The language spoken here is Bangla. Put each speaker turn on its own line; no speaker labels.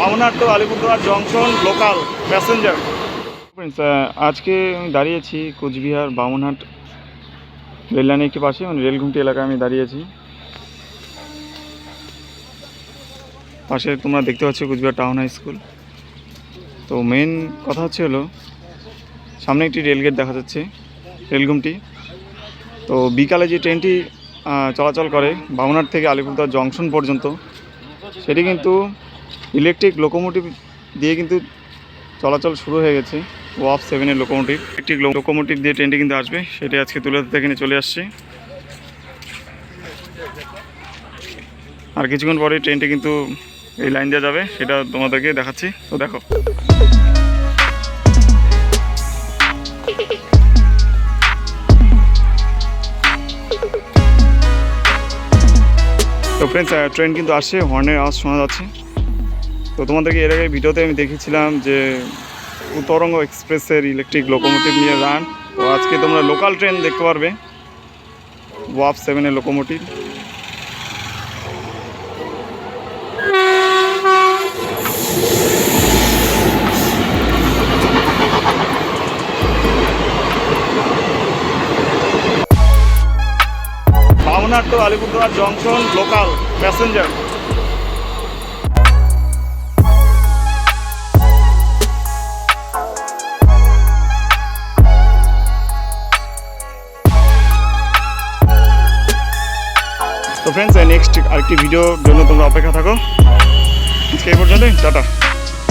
ভাবনার তো আলিপুরদুয়ার জংশন লোকাল প্যাসেঞ্জার। আজকে আমি দাঁড়িয়েছি কোচবিহার বামনহাট রেল লাইনের একটি পাশে মানে রেলঘুমটি এলাকায় আমি দাঁড়িয়েছি। পাশে তোমরা দেখতে পাচ্ছ কোচবিহার টাউন হাই স্কুল। তো মেন কথা হচ্ছে হলো, সামনে একটি রেলগেট দেখা যাচ্ছে রেলঘুমটি তো বিকালে যে ট্রেনটি চলাচল করে বামনার থেকে আলিপুরদুয়ার জংশন পর্যন্ত, সেটি কিন্তু ইলেকট্রিক লোকোমোটিভ দিয়ে কিন্তু চলাচল শুরু হয়ে গেছে ওয়াফ সেভেনের লোকোমোটিভ। ইলেকট্রিক লোকোমোটিভ দিয়ে ট্রেনটি কিন্তু আসবে, সেটি আজকে তুলে এখানে চলে আসছে। আর কিছুক্ষণ পরে ট্রেনটি কিন্তু এই লাইন দিয়ে যাবে, সেটা তোমাদেরকে দেখাচ্ছি। তো দেখো। তো ফ্রেন্ডস ট্রেন কিন্তু আসছে হর্নের আওয়াজ শোনা যাচ্ছে। তো তোমাদেরকে এর আগে ভিডিওতে আমি দেখেছিলাম যে উত্তরঙ্গ এক্সপ্রেসের ইলেকট্রিক লোকোমোটিভ নিয়ে রান তো আজকে তোমরা লোকাল ট্রেন দেখতে পারবে। ওয়াপ সেভেনের লোকোমোটিভ তো আলিপুরদুয়ার জংশন লোকাল প্যাসেঞ্জার তো ফ্রেন্ডস নেক্সট আরেকটি ভিডিওর জন্য তোমরা অপেক্ষা থাকো। আজকে এই পর্যন্তই টাটা।